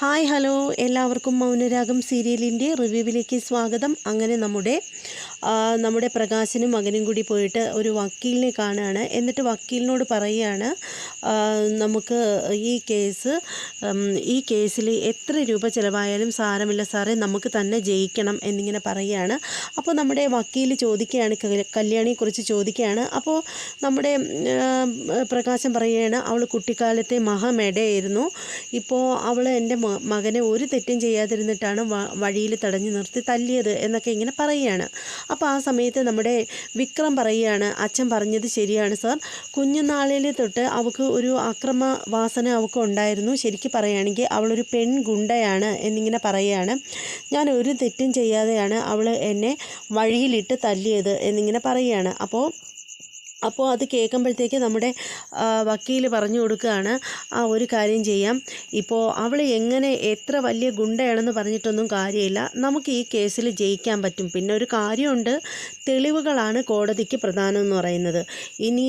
Hi hello. എല്ലാവർക്കും മൗനരാഗം സീരിയലിന്റെ റിവ്യൂവിലേക്ക് സ്വാഗതം. അങ്ങനെ നമ്മുടെ നമ്മുടെ പ്രകാശനും മകനും കൂടി പോയിട്ട് ഒരു വക്കീലിനെ കാണുകയാണ് എന്നിട്ട് വക്കീലിനോട് പറയുകയാണ് നമുക്ക് ഈ കേസ് ഈ കേസിൽ എത്ര രൂപ ചിലവായാലും സാരമില്ല സാറേ നമുക്ക് തന്നെ ജയിക്കണം എന്നിങ്ങനെ പറയുകയാണ് അപ്പോൾ നമ്മുടെ വക്കീൽ ചോദിക്കുകയാണ് കല്യാണിയെക്കുറിച്ച് ചോദിക്കുകയാണ്. അപ്പോൾ നമ്മുടെ പ്രകാശം പറയുകയാണ് അവൾ കുട്ടിക്കാലത്തെ മഹാമേടയായിരുന്നു. ഇപ്പോൾ അവൾ എന്റെ മകനെ ഒരു തെറ്റും ചെയ്യാതിരുന്നിട്ടാണ് വഴിയിൽ തടഞ്ഞു നിർത്തി തല്ലിയത് എന്നൊക്കെ ഇങ്ങനെ പറയുകയാണ്. അപ്പോൾ ആ സമയത്ത് നമ്മുടെ വിക്രം പറയുകയാണ് അച്ഛൻ പറഞ്ഞത് ശരിയാണ് സാർ. കുഞ്ഞുനാളിൽ തൊട്ട് അവൾക്ക് ഒരു അക്രമ വാസന അവൾക്ക് ഉണ്ടായിരുന്നു. ശരിക്കും പറയുകയാണെങ്കിൽ അവളൊരു പെൺഗുണ്ടയാണ് എന്നിങ്ങനെ പറയുകയാണ്. ഞാൻ ഒരു തെറ്റും ചെയ്യാതെയാണ് അവൾ എന്നെ വഴിയിലിട്ട് തല്ലിയത് എന്നിങ്ങനെ പറയുകയാണ്. അപ്പോൾ അപ്പോൾ അത് കേൾക്കുമ്പോഴത്തേക്ക് നമ്മുടെ വക്കീൽ പറഞ്ഞു കൊടുക്കുകയാണ് ആ ഒരു കാര്യം ചെയ്യാം. ഇപ്പോൾ അവൾ എങ്ങനെ എത്ര വലിയ ഗുണ്ടയാണെന്ന് പറഞ്ഞിട്ടൊന്നും കാര്യമില്ല. നമുക്ക് ഈ കേസിൽ ജയിക്കാൻ പറ്റും. പിന്നെ ഒരു കാര്യമുണ്ട് തെളിവുകളാണ് കോടതിക്ക് പ്രധാനം എന്ന് പറയുന്നത്. ഇനി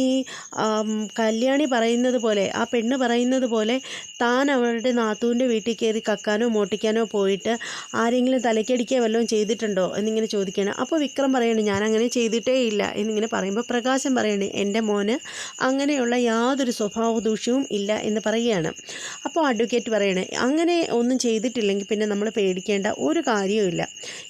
കല്യാണി പറയുന്നത് പോലെ ആ പെണ്ണ് പറയുന്നത് പോലെ താൻ അവളുടെ നാത്തൂന്റെ വീട്ടിൽ കയറി കക്കാനോ മോട്ടിക്കാനോ പോയിട്ട് ആരെങ്കിലും തലക്കടിക്കുക വല്ലതും ചെയ്തിട്ടുണ്ടോ എന്നിങ്ങനെ ചോദിക്കുകയാണ്. അപ്പോൾ വിക്രം പറയണേ ഞാൻ അങ്ങനെ ചെയ്തിട്ടേ ഇല്ല എന്നിങ്ങനെ പറയുമ്പോൾ പ്രകാശം പറയണേ എന്റെ മോന്. അങ്ങനെയുള്ള യാതൊരു സ്വഭാവ ദൂഷ്യവും ഇല്ല എന്ന് പറയുകയാണ്. അപ്പോൾ അഡ്വക്കേറ്റ് പറയണേ അങ്ങനെ ഒന്നും ചെയ്തിട്ടില്ലെങ്കിൽ പിന്നെ നമ്മൾ പേടിക്കേണ്ട ഒരു കാര്യവുമില്ല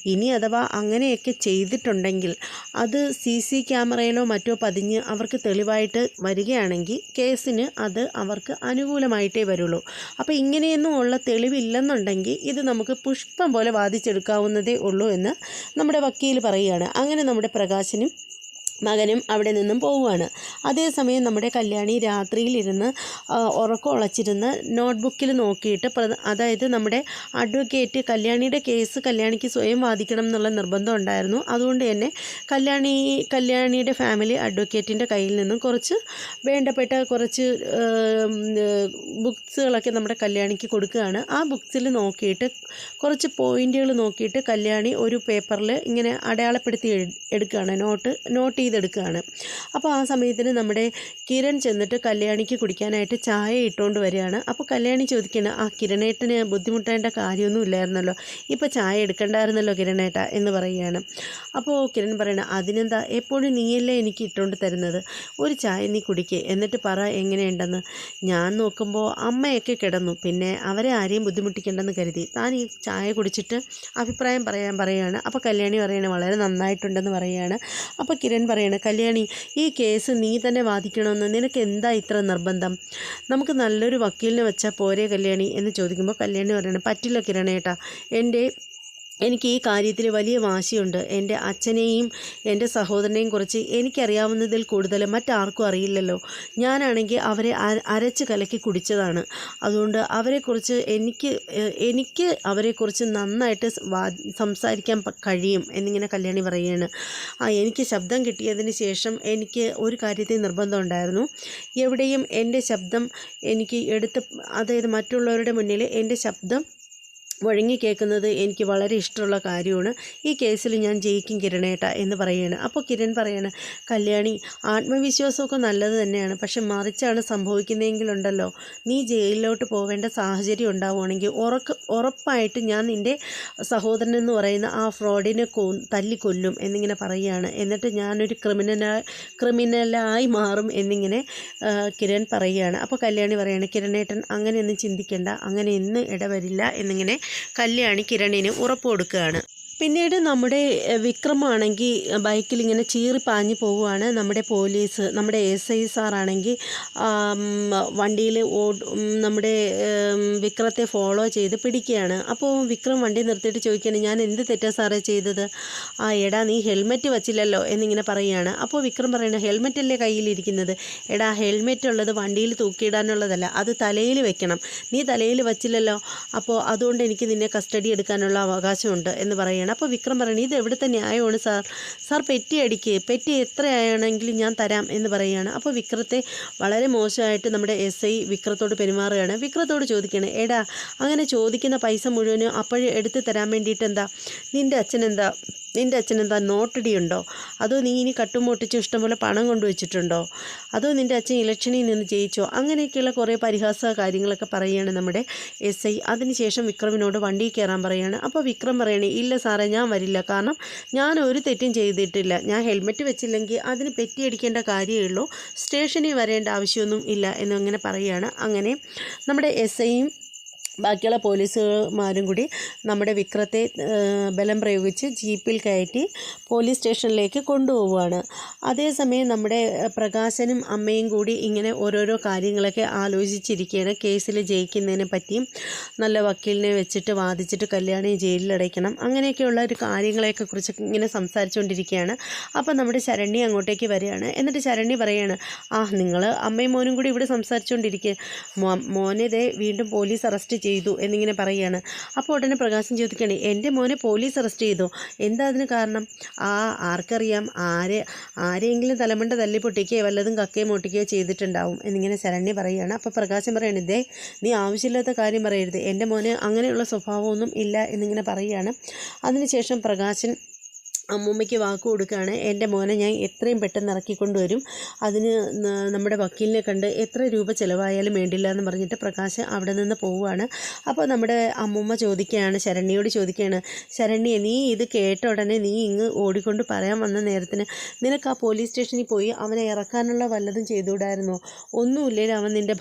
ഇനി അഥവാ അങ്ങനെയൊക്കെ ചെയ്തിട്ടുണ്ടെങ്കിൽ അത് സി സി ക്യാമറയിലോ മറ്റോ പതിഞ്ഞ് അവർക്ക് തെളിവായിട്ട് വരികയാണെങ്കിൽ കേസിന് അത് അവർക്ക് അനുകൂലമായിട്ടേ വരുള്ളൂ. അപ്പോൾ ഇങ്ങനെയൊന്നും ഉള്ള തെളിവില്ലെന്നുണ്ടെങ്കിൽ ഇത് നമുക്ക് പുഷ്പം പോലെ വാദിച്ചെടുക്കാവുന്നതേ ഉള്ളൂ എന്ന് നമ്മുടെ വക്കീൽ പറയുകയാണ്. അങ്ങനെ നമ്മുടെ പ്രകാശനും മകനും അവിടെ നിന്നും പോവുകയാണ്. അതേസമയം നമ്മുടെ കല്യാണി രാത്രിയിലിരുന്ന് ഉറക്കം നോട്ട്ബുക്കിൽ നോക്കിയിട്ട് അതായത് നമ്മുടെ അഡ്വക്കേറ്റ് കല്യാണിയുടെ കേസ് കല്യാണിക്ക് സ്വയം വാദിക്കണം എന്നുള്ള നിർബന്ധം ഉണ്ടായിരുന്നു. അതുകൊണ്ട് തന്നെ കല്യാണി കല്യാണിയുടെ ഫാമിലി അഡ്വക്കേറ്റിന്റെ കയ്യിൽ നിന്നും കുറച്ച് വേണ്ടപ്പെട്ട കുറച്ച് ബുക്സുകളൊക്കെ നമ്മുടെ കല്യാണിക്ക് കൊടുക്കുകയാണ്. ആ ബുക്സിൽ നോക്കിയിട്ട് കുറച്ച് പോയിന്റുകൾ നോക്കിയിട്ട് കല്യാണി ഒരു പേപ്പറിൽ ഇങ്ങനെ അടയാളപ്പെടുത്തി എടുക്കുകയാണ്. നോട്ട് നോട്ട് ചെയ്തെടുക്കുകയാണ്. അപ്പോൾ ആ സമയത്തിന് നമ്മുടെ കിരൺ ചെന്നിട്ട് കല്യാണിക്ക് കുടിക്കാനായിട്ട് ചായ ഇട്ടുകൊണ്ട് വരികയാണ്. അപ്പോൾ കല്യാണി ചോദിക്കുകയാണ് ആ കിരണേട്ടന് ബുദ്ധിമുട്ടേണ്ട കാര്യമൊന്നും ഇല്ലായിരുന്നല്ലോ? ഇപ്പോൾ ചായ എടുക്കണ്ടായിരുന്നല്ലോ കിരണേട്ട? എന്ന് പറയുകയാണ്. അപ്പോൾ കിരൺ പറയണ അതിനെന്താ? എപ്പോഴും നീയല്ലേ എനിക്ക് ഇട്ടുകൊണ്ട് തരുന്നത്? ഒരു ചായ നീ കുടിക്ക്. എന്നിട്ട് പറ എങ്ങനെയുണ്ടെന്ന്. ഞാൻ നോക്കുമ്പോൾ അമ്മയൊക്കെ കിടന്നു. പിന്നെ അവരെ ആരെയും ബുദ്ധിമുട്ടിക്കേണ്ടെന്ന് കരുതി. താൻ ഈ ചായ കുടിച്ചിട്ട് അഭിപ്രായം പറയാൻ പറയുകയാണ്. അപ്പോൾ കല്യാണി പറയണ വളരെ നന്നായിട്ടുണ്ടെന്ന് പറയുകയാണ്. അപ്പോൾ കിരൺ പറയണ കല്യാണി ഈ കേസ് നീ തന്നെ വാദിക്കണമെന്ന് നിനക്ക് എന്താ ഇത്ര നിർബന്ധം? നമുക്ക് നല്ലൊരു വക്കീലിനെ വെച്ചാൽ പോരെ കല്യാണി? എന്ന് ചോദിക്കുമ്പോൾ കല്യാണി പറയണേ പറ്റില്ല കിരണേട്ടാ എന്റെ എനിക്ക് ഈ കാര്യത്തിൽ വലിയ വാശിയുണ്ട്. എന്റെ അച്ഛനെയും എന്റെ സഹോദരനെയും കുറിച്ച് എനിക്കറിയാവുന്നതിൽ കൂടുതൽ മറ്റാർക്കും അറിയില്ലല്ലോ. ഞാനാണെങ്കിൽ അവരെ അര- അരച്ച് കലക്കി കുടിച്ചതാണ്. അതുകൊണ്ട് അവരെക്കുറിച്ച് എനിക്ക് എനിക്ക് അവരെക്കുറിച്ച് നന്നായിട്ട് സംസാരിക്കാൻ കഴിയും എന്നിങ്ങനെ കല്യാണി പറയുകയാണ്. ആ എനിക്ക് ശബ്ദം കിട്ടിയതിന് ശേഷം എനിക്ക് ഒരു കാര്യത്തിൽ നിർബന്ധമുണ്ടായിരുന്നു എവിടെയും എന്റെ ശബ്ദം എനിക്ക് എടുത്ത് അതായത് മറ്റുള്ളവരുടെ മുന്നിൽ എന്റെ ശബ്ദം വഴങ്ങി കേൾക്കുന്നത് എനിക്ക് വളരെ ഇഷ്ടമുള്ള കാര്യമാണ്. ഈ കേസിൽ ഞാൻ ജയിക്കും കിരണേട്ട എന്ന് പറയുകയാണ് അപ്പോൾ കിരൺ പറയാണ് കല്യാണി ആത്മവിശ്വാസമൊക്കെ നല്ലത് തന്നെയാണ്. പക്ഷെ മറിച്ചാണ് സംഭവിക്കുന്നതെങ്കിലുണ്ടല്ലോ. നീ ജയിലിലോട്ട് പോവേണ്ട സാഹചര്യം ഉണ്ടാവുകയാണെങ്കിൽ ഉറക്ക് ഉറപ്പായിട്ട് ഞാൻ നിന്റെ സഹോദരൻ എന്ന് പറയുന്ന ആ ഫ്രോഡിനെ കൊ തല്ലിക്കൊല്ലും എന്നിങ്ങനെ പറയുകയാണ് എന്നിട്ട് ഞാനൊരു ക്രിമിനലായി ക്രിമിനലായി മാറും എന്നിങ്ങനെ കിരൺ പറയുകയാണ് അപ്പോൾ കല്യാണി പറയുകയാണ് കിരണേട്ടൻ അങ്ങനെയൊന്നും ചിന്തിക്കേണ്ട. അങ്ങനെ ഇന്ന് ഇടവരില്ല എന്നിങ്ങനെ കല്യാണി കിരണിന് ഉറപ്പ് കൊടുക്കുകയാണ് പിന്നീട് നമ്മുടെ വിക്രമാണെങ്കിൽ ബൈക്കിൽ ഇങ്ങനെ ചീറി പാഞ്ഞു പോവുകയാണ് നമ്മുടെ പോലീസ് നമ്മുടെ എസ് ഐ സാറാണെങ്കിൽ വണ്ടിയിൽ നമ്മുടെ വിക്രത്തെ ഫോളോ ചെയ്ത് പിടിക്കുകയാണ് അപ്പോൾ വിക്രം വണ്ടി നിർത്തിയിട്ട് ചോദിക്കുകയാണ് ഞാൻ എന്ത് തെറ്റാ സാറേ ചെയ്തത്? ആ എടാ നീ ഹെൽമെറ്റ് വച്ചില്ലല്ലോ എന്നിങ്ങനെ പറയുകയാണ് അപ്പോൾ വിക്രം പറയുന്നത് ഹെൽമെറ്റ് അല്ലേ കയ്യിലിരിക്കുന്നത്? എടാ ഹെൽമെറ്റ് ഉള്ളത് വണ്ടിയിൽ തൂക്കിയിടാനുള്ളതല്ല അത് തലയിൽ വെക്കണം. നീ തലയിൽ വച്ചില്ലല്ലോ അപ്പോൾ അതുകൊണ്ട് എനിക്ക് നിന്നെ കസ്റ്റഡി എടുക്കാനുള്ള അവകാശമുണ്ട് എന്ന് അപ്പോൾ വിക്രം പറയണേ ഇത് എവിടുത്തെ ന്യായമാണ് സാർ? സാർ പെറ്റി അടിക്ക്. പെറ്റി എത്രയാണെങ്കിലും ഞാൻ തരാം എന്ന് പറയുകയാണ് അപ്പോൾ വിക്രത്തെ വളരെ മോശമായിട്ട് നമ്മുടെ എസ് ഐ വിക്രത്തോട് പെരുമാറുകയാണ്. വിക്രത്തോട് ചോദിക്കുകയാണ് എടാ അങ്ങനെ ചോദിക്കുന്ന പൈസ മുഴുവനും അപ്പോഴേ എടുത്ത് തരാൻ വേണ്ടിയിട്ട് എന്താ നിന്റെ അച്ഛൻ എന്താ നിന്റെ അച്ഛനെന്താ നോട്ടടിയുണ്ടോ? അതോ നീ ഇനി കട്ടുമൊട്ടിച്ചു ഇഷ്ടംപോലെ പണം കൊണ്ടുവച്ചിട്ടുണ്ടോ? അതോ നിന്റെ അച്ഛൻ ഇലക്ഷനിൽ നിന്ന് ജയിച്ചോ? അങ്ങനെയൊക്കെയുള്ള കുറേ പരിഹാസ കാര്യങ്ങളൊക്കെ പറയുകയാണ് നമ്മുടെ എസ് ഐ. അതിനുശേഷം വിക്രമിനോട് വണ്ടിയിൽ കയറാൻ പറയുകയാണ്. അപ്പോൾ വിക്രം പറയണേ ഇല്ല സാറേ ഞാൻ വരില്ല. കാരണം ഞാൻ ഒരു തെറ്റും ചെയ്തിട്ടില്ല. ഞാൻ ഹെൽമെറ്റ് വെച്ചില്ലെങ്കിൽ അതിന് പെറ്റിയടിക്കേണ്ട കാര്യമേ ഉള്ളൂ. സ്റ്റേഷനിൽ വരേണ്ട ആവശ്യമൊന്നും ഇല്ല എന്നങ്ങനെ പറയുകയാണ്. അങ്ങനെ നമ്മുടെ എസ് ഐയും ബാക്കിയുള്ള പോലീസുമാരും കൂടി നമ്മുടെ വിക്രത്തെ ബലം പ്രയോഗിച്ച് ജീപ്പിൽ കയറ്റി പോലീസ് സ്റ്റേഷനിലേക്ക് കൊണ്ടുപോവുകയാണ്. അതേസമയം നമ്മുടെ പ്രകാശനും അമ്മയും കൂടി ഇങ്ങനെ ഓരോരോ കാര്യങ്ങളൊക്കെ ആലോചിച്ചിരിക്കുകയാണ്. കേസിൽ ജയിക്കുന്നതിനെ പറ്റിയും നല്ല വക്കീലിനെ വെച്ചിട്ട് വാദിച്ചിട്ട് കല്യാണി ജയിലിലടയ്ക്കണം അങ്ങനെയൊക്കെയുള്ള ഒരു കാര്യങ്ങളെയൊക്കെ കുറിച്ച് ഇങ്ങനെ സംസാരിച്ചുകൊണ്ടിരിക്കുകയാണ്. അപ്പോൾ നമ്മുടെ ശരണ്യ അങ്ങോട്ടേക്ക് വരികയാണ്. എന്നിട്ട് ശരണ്യ പറയാണ് ആ നിങ്ങൾ അമ്മയും മോനും കൂടി ഇവിടെ സംസാരിച്ചുകൊണ്ടിരിക്കുക മോനെ വീണ്ടും പോലീസ് അറസ്റ്റ് ചെയ്തു. എന്നിങ്ങനെ പറയുകയാണ്. അപ്പോൾ ഉടനെ പ്രകാശം ചോദിക്കുകയാണ് എന്റെ മോനെ പോലീസ് അറസ്റ്റ് ചെയ്തു? എന്താ അതിന് കാരണം? ആ ആർക്കറിയാം. ആരെ ആരെയെങ്കിലും തലമണ്ട തല്ലി പൊട്ടിക്കുകയോ വല്ലതും കക്കയോ മുട്ടിക്കുകയോ ചെയ്തിട്ടുണ്ടാവും. എന്നിങ്ങനെ ശരണ്യ പറയുകയാണ്. അപ്പോൾ പ്രകാശം പറയണത് ദേ നീ ആവശ്യമില്ലാത്ത കാര്യം പറയരുത്. എന്റെ മോന് അങ്ങനെയുള്ള സ്വഭാവമൊന്നും ഇല്ല എന്നിങ്ങനെ പറയുകയാണ്. അതിനുശേഷം പ്രകാശൻ അമ്മൂമ്മയ്ക്ക് വാക്ക് കൊടുക്കുകയാണ്. എന്റെ മോനെ ഞാൻ എത്രയും പെട്ടെന്ന് ഇറക്കിക്കൊണ്ടുവരും. അതിന് നമ്മുടെ വക്കീലിനെ കണ്ട് എത്ര രൂപ ചിലവായാലും വേണ്ടില്ല എന്ന് പറഞ്ഞിട്ട് പ്രകാശ് അവിടെ നിന്ന് പോവുകയാണ്. അപ്പോൾ നമ്മുടെ അമ്മൂമ്മ ചോദിക്കുകയാണ് ശരണ്യോട് ചോദിക്കുകയാണ് ശരണ്യെ നീ ഇത് കേട്ട ഉടനെ നീ ഇങ്ങ് ഓടിക്കൊണ്ട് പറയാൻ വന്ന നേരത്തിന് നിനക്ക് ആ പോലീസ് സ്റ്റേഷനിൽ പോയി അവനെ ഇറക്കാനുള്ള വല്ലതും ചെയ്തുകൂടായിരുന്നോ? ഒന്നുമില്ലേലും അവൻ നിന്റെ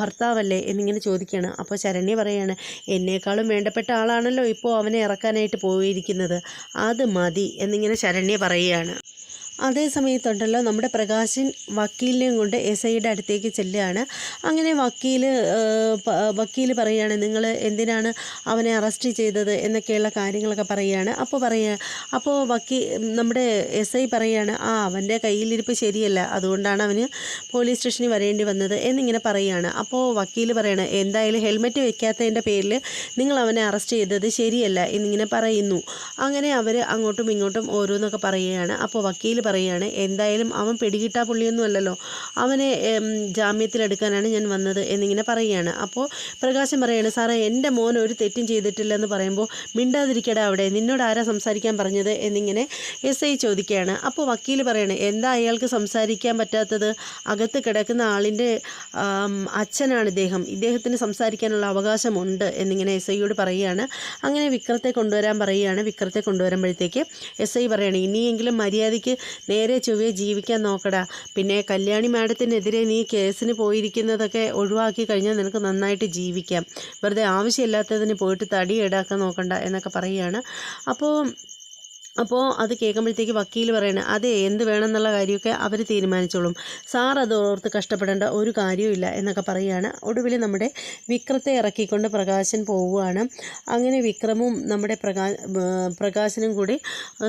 ഭർത്താവല്ലേ എന്നിങ്ങനെ ചോദിക്കുകയാണ്. അപ്പോൾ ശരണ്യ പറയുകയാണ് എന്നേക്കാളും വേണ്ടപ്പെട്ട ആളാണല്ലോ ഇപ്പോൾ അവനെ ഇറക്കാനായിട്ട് പോയിരിക്കുന്നത്. അത് മതി. എന്നിങ്ങനെ ശരണ്യ പറയുകയാണ്. അതേ സമയത്തുണ്ടല്ലോ നമ്മുടെ പ്രകാശൻ വക്കീലിനെയും കൊണ്ട് എസ് ഐയുടെ അടുത്തേക്ക് ചെല്ലുകയാണ്. അങ്ങനെ വക്കീൽ വക്കീൽ പറയുകയാണ് നിങ്ങൾ എന്തിനാണ് അവനെ അറസ്റ്റ് ചെയ്തത്? എന്നൊക്കെയുള്ള കാര്യങ്ങളൊക്കെ പറയുകയാണ്. അപ്പോൾ പറയുക അപ്പോൾ വക്കീ നമ്മുടെ എസ് ഐ പറയുകയാണ് ആ അവന്റെ കയ്യിലിരിപ്പ് ശരിയല്ല. അതുകൊണ്ടാണ് അവന് പോലീസ് സ്റ്റേഷനിൽ വരേണ്ടി വന്നത് എന്നിങ്ങനെ പറയുകയാണ്. അപ്പോൾ വക്കീൽ പറയണ എന്തായാലും ഹെൽമെറ്റ് വെക്കാത്തതിന്റെ പേരിൽ നിങ്ങൾ അവനെ അറസ്റ്റ് ചെയ്തത് ശരിയല്ല എന്നിങ്ങനെ പറയുന്നു. അങ്ങനെ അവർ അങ്ങോട്ടും ഇങ്ങോട്ടും ഓരോന്നൊക്കെ പറയുകയാണ്. അപ്പോൾ വക്കീൽ പറയുകയാണ് എന്തായാലും അവൻ പിടികിട്ടാ പുള്ളിയൊന്നും അല്ലല്ലോ അവനെ ജാമ്യത്തിലെടുക്കാനാണ് ഞാൻ വന്നത് എന്നിങ്ങനെ പറയുകയാണ്. അപ്പോൾ പ്രകാശം പറയുകയാണ് സാറേ എന്റെ മോൻ ഒരു തെറ്റും ചെയ്തിട്ടില്ല എന്ന് പറയുമ്പോൾ മിണ്ടാതിരിക്കടാ അവിടെ. നിന്നോട് ആരാ സംസാരിക്കാൻ പറഞ്ഞത്? എന്നിങ്ങനെ എസ് ഐ ചോദിക്കുകയാണ്. അപ്പോൾ വക്കീൽ പറയാണ് എന്താ അയാൾക്ക് സംസാരിക്കാൻ പറ്റാത്തത്? അകത്ത് കിടക്കുന്ന ആളിന്റെ അച്ഛനാണ് ഇദ്ദേഹം. ഇദ്ദേഹത്തിന് സംസാരിക്കാനുള്ള അവകാശമുണ്ട് എന്നിങ്ങനെ എസ് ഐയോട് പറയുകയാണ്. അങ്ങനെ വിക്രത്തെ കൊണ്ടുവരാൻ പറയുകയാണ്. വിക്രത്തെ കൊണ്ടുവരുമ്പോഴത്തേക്ക് എസ് ഐ പറയുകയാണ് ഇനിയെങ്കിലും മര്യാദയ്ക്ക് നേരെ ചൊവ്വേ ജീവിക്കാൻ നോക്കടാ. പിന്നെ കല്യാണി മാഡത്തിനെതിരെ നീ കേസിന് പോയിരിക്കുന്നതൊക്കെ ഒഴിവാക്കി കഴിഞ്ഞാൽ നിനക്ക് നന്നായിട്ട് ജീവിക്കാം. വെറുതെ ആവശ്യമില്ലാത്തതിന് പോയിട്ട് തടി ഈടാക്കാൻ നോക്കണ്ട എന്നൊക്കെ പറയുകയാണ്. അപ്പോൾ അപ്പോൾ അത് കേൾക്കുമ്പോഴത്തേക്ക് വക്കീൽ പറയണ അതെ എന്ത് വേണമെന്നുള്ള കാര്യമൊക്കെ അവർ തീരുമാനിച്ചോളും. സാർ അത് ഓർത്ത് കഷ്ടപ്പെടേണ്ട ഒരു കാര്യവുമില്ല എന്നൊക്കെ പറയുകയാണ്. ഒടുവിൽ നമ്മുടെ വിക്രത്തെ ഇറക്കിക്കൊണ്ട് പ്രകാശൻ പോവുകയാണ്. അങ്ങനെ വിക്രമും നമ്മുടെ പ്രകാ പ്രകാശനും കൂടി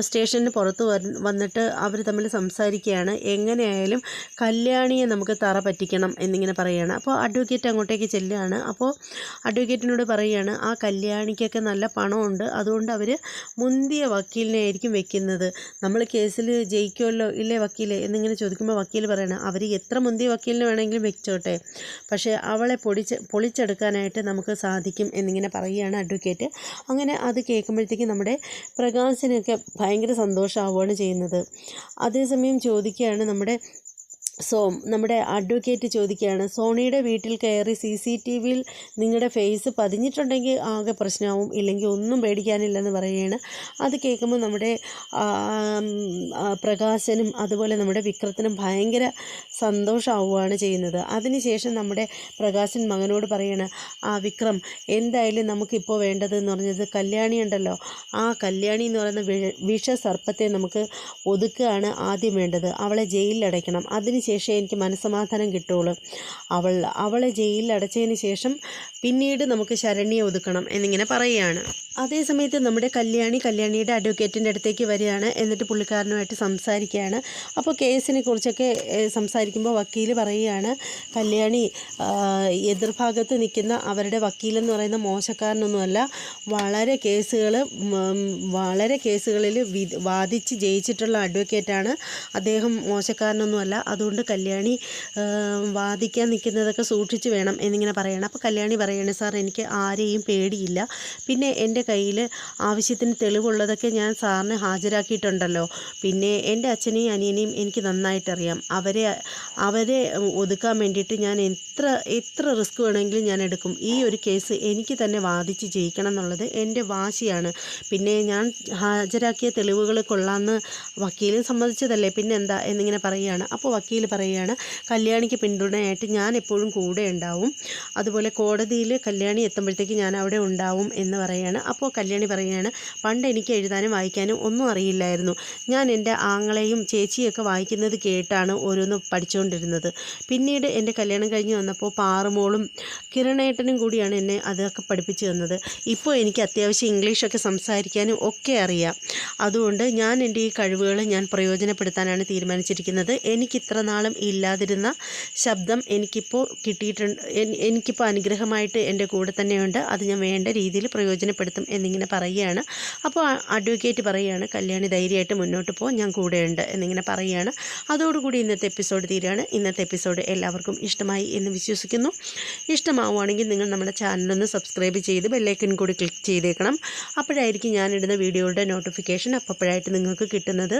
സ്റ്റേഷനിൽ പുറത്ത് വന്നിട്ട് അവർ തമ്മിൽ സംസാരിക്കുകയാണ്. എങ്ങനെയായാലും കല്യാണിയെ നമുക്ക് തറ പറ്റിക്കണം എന്നിങ്ങനെ പറയുകയാണ്. അപ്പോൾ അഡ്വക്കേറ്റ് അങ്ങോട്ടേക്ക് ചെല്ലുകയാണ്. അപ്പോൾ അഡ്വക്കേറ്റിനോട് പറയുകയാണ് ആ കല്യാണിക്കൊക്കെ നല്ല പണമുണ്ട്. അതുകൊണ്ട് അവർ മുന്തിയ വക്കീലിനെ ആയിരിക്കും വെക്കുന്നത്? നമ്മൾ കേസിൽ ജയിക്കുമല്ലോ? ഇല്ലേ വക്കീലെ? എന്നിങ്ങനെ ചോദിക്കുമ്പോൾ വക്കീൽ പറയണം അവർ എത്ര മുന്തിയ വക്കീലിന് വേണമെങ്കിലും വെച്ചോട്ടെ. പക്ഷേ അവളെ പൊടിച്ച് പൊളിച്ചെടുക്കാനായിട്ട് നമുക്ക് സാധിക്കും എന്നിങ്ങനെ പറയുകയാണ് അഡ്വക്കേറ്റ്. അങ്ങനെ അത് കേൾക്കുമ്പോഴത്തേക്ക് നമ്മുടെ പ്രകാശനൊക്കെ ഭയങ്കര സന്തോഷമാവുകയാണ് ചെയ്യുന്നത്. അതേസമയം ചോദിക്കുകയാണ് നമ്മുടെ സോ നമ്മുടെ അഡ്വക്കേറ്റ് ചോദിക്കുകയാണ് സോണിയുടെ വീട്ടിൽ കയറി സി സി ടി വിയിൽ നിങ്ങളുടെ ഫേസ് പതിഞ്ഞിട്ടുണ്ടെങ്കിൽ ആകെ പ്രശ്നമാവും ഇല്ലെങ്കിൽ ഒന്നും പേടിക്കാനില്ലെന്ന് പറയുകയാണ്. അത് കേൾക്കുമ്പോൾ നമ്മുടെ പ്രകാശനും അതുപോലെ നമ്മുടെ വിക്രത്തിനും ഭയങ്കര സന്തോഷമാവുകയാണ് ചെയ്യുന്നത്. അതിനുശേഷം നമ്മുടെ പ്രകാശൻ മകനോട് പറയാണ് ആ വിക്രം എന്തായാലും നമുക്കിപ്പോൾ വേണ്ടതെന്ന് പറഞ്ഞത് കല്യാണി ഉണ്ടല്ലോ ആ കല്യാണി എന്ന് പറയുന്ന വിഷ സർപ്പത്തെ നമുക്ക് ഒതുക്കുകയാണ് ആദ്യം വേണ്ടത്. അവളെ ജയിലിൽ ജയിലിലടയ്ക്കണം. അതിനുശേഷം എനിക്ക് മനസ്സമാധാനം കിട്ടുള്ളൂ അവൾ അവളെ ജയിലിൽ അടച്ചതിന് ശേഷം പിന്നീട് നമുക്ക് ശരണ്യെ ഒതുക്കണം എന്നിങ്ങനെ പറയുകയാണ്. അതേസമയത്ത് നമ്മുടെ കല്യാണി കല്യാണിയുടെ അഡ്വക്കേറ്റിന്റെ അടുത്തേക്ക് വരികയാണ്. എന്നിട്ട് പുള്ളിക്കാരനുമായിട്ട് സംസാരിക്കുകയാണ്. അപ്പോൾ കേസിനെ കുറിച്ചൊക്കെ സംസാരിക്കുമ്പോൾ വക്കീൽ പറയുകയാണ് കല്യാണി എതിർഭാഗത്ത് നിൽക്കുന്ന അവരുടെ വക്കീലെന്ന് പറയുന്ന മോശക്കാരനൊന്നുമല്ല. വളരെ കേസുകൾ വളരെ കേസുകളിൽ വാദിച്ച് ജയിച്ചിട്ടുള്ള അഡ്വക്കേറ്റാണ്. അദ്ദേഹം മോശക്കാരനൊന്നുമല്ല. അതുകൊണ്ട് അതുകൊണ്ട് കല്യാണി വാദിക്കാൻ നിൽക്കുന്നതൊക്കെ സൂക്ഷിച്ച് വേണം എന്നിങ്ങനെ പറയണം. അപ്പോൾ കല്യാണി പറയണേ സാർ എനിക്ക് ആരെയും പേടിയില്ല. പിന്നെ എന്റെ കയ്യിൽ ആവശ്യത്തിന് തെളിവുള്ളതൊക്കെ ഞാൻ സാറിന് ഹാജരാക്കിയിട്ടുണ്ടല്ലോ. പിന്നെ എന്റെ അച്ഛനെയും അനിയനെയും എനിക്ക് നന്നായിട്ടറിയാം. അവരെ അവരെ ഒതുക്കാൻ വേണ്ടിയിട്ട് ഞാൻ എത്ര എത്ര റിസ്ക് വേണമെങ്കിലും ഞാൻ എടുക്കും. ഈ ഒരു കേസ് എനിക്ക് തന്നെ വാദിച്ച് ജയിക്കണം എന്നുള്ളത് എന്റെ വാശിയാണ്. പിന്നെ ഞാൻ ഹാജരാക്കിയ തെളിവുകൾ കൊള്ളാമെന്ന് വക്കീലും സമ്മതിച്ചതല്ലേ? പിന്നെന്താ? എന്നിങ്ങനെ പറയുകയാണ് അപ്പോൾ വക്കീൽ പറയുകയാണ് കല്യാണിക്ക് പിന്തുണയായിട്ട് ഞാൻ എപ്പോഴും കൂടെ ഉണ്ടാവും. അതുപോലെ കോടതിയിൽ കല്യാണി എത്തുമ്പോഴത്തേക്ക് ഞാൻ അവിടെ ഉണ്ടാവും എന്ന് പറയുകയാണ്. അപ്പോൾ കല്യാണി പറയുകയാണ് പണ്ട് എനിക്ക് എഴുതാനും വായിക്കാനും ഒന്നും അറിയില്ലായിരുന്നു. ഞാൻ എന്റെ ആങ്ങളെയും ചേച്ചിയൊക്കെ വായിക്കുന്നത് കേട്ടാണ് ഓരോന്ന് പഠിച്ചുകൊണ്ടിരുന്നത് പിന്നീട് എന്റെ കല്യാണം കഴിഞ്ഞ് വന്നപ്പോൾ പാറുമോളും കിരണേട്ടനും കൂടിയാണ് എന്നെ അതൊക്കെ പഠിപ്പിച്ചു തന്നത്. ഇപ്പോൾ എനിക്ക് അത്യാവശ്യം ഇംഗ്ലീഷൊക്കെ സംസാരിക്കാനും ഒക്കെ അറിയാം. അതുകൊണ്ട് ഞാൻ എന്റെ ഈ കഴിവുകൾ ഞാൻ പ്രയോജനപ്പെടുത്താനാണ് തീരുമാനിച്ചിരിക്കുന്നത്. എനിക്ക് ഇത്ര നാളും ഇല്ലാതിരുന്ന ശബ്ദം എനിക്കിപ്പോൾ കിട്ടിയിട്ടുണ്ട്. എനിക്കിപ്പോൾ അനുഗ്രഹമായിട്ട് എന്റെ കൂടെ തന്നെയുണ്ട്. അത് ഞാൻ വേണ്ട രീതിയിൽ പ്രയോജനപ്പെടുത്തും എന്നിങ്ങനെ പറയുകയാണ്. അപ്പോൾ അഡ്വക്കേറ്റ് പറയുകയാണ് കല്യാണി ധൈര്യമായിട്ട് മുന്നോട്ട് പോകും ഞാൻ കൂടെയുണ്ട് എന്നിങ്ങനെ പറയുകയാണ്. അതോടുകൂടി ഇന്നത്തെ എപ്പിസോഡ് തീരാണ് ഇന്നത്തെ എപ്പിസോഡ് എല്ലാവർക്കും ഇഷ്ടമായി എന്ന് വിശ്വസിക്കുന്നു. ഇഷ്ടമാവുകയാണെങ്കിൽ നിങ്ങൾ നമ്മുടെ ചാനലൊന്ന് സബ്സ്ക്രൈബ് ചെയ്ത് ബെല്ലൈക്കൻ കൂടി ക്ലിക്ക് ചെയ്തേക്കണം. അപ്പോഴായിരിക്കും ഞാനിടുന്ന വീഡിയോയുടെ നോട്ടിഫിക്കേഷൻ അപ്പോഴായിട്ട് നിങ്ങൾക്ക് കിട്ടുന്നത്.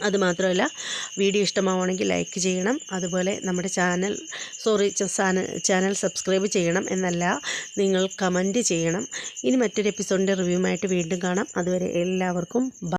അതുമാത്രമല്ല വീഡിയോ ഇഷ്ടമാവുകയാണെങ്കിൽ ലൈക്ക് ചെയ്യണം. അതുപോലെ നമ്മുടെ ചാനൽ സോറി ചാനൽ സബ്സ്ക്രൈബ് ചെയ്യണം എന്നല്ല നിങ്ങൾ കമന്റ് ചെയ്യണം. ഇനി മറ്റൊരു എപ്പിസോഡിന്റെ റിവ്യൂമായിട്ട് വീണ്ടും കാണാം. അതുവരെ എല്ലാവർക്കും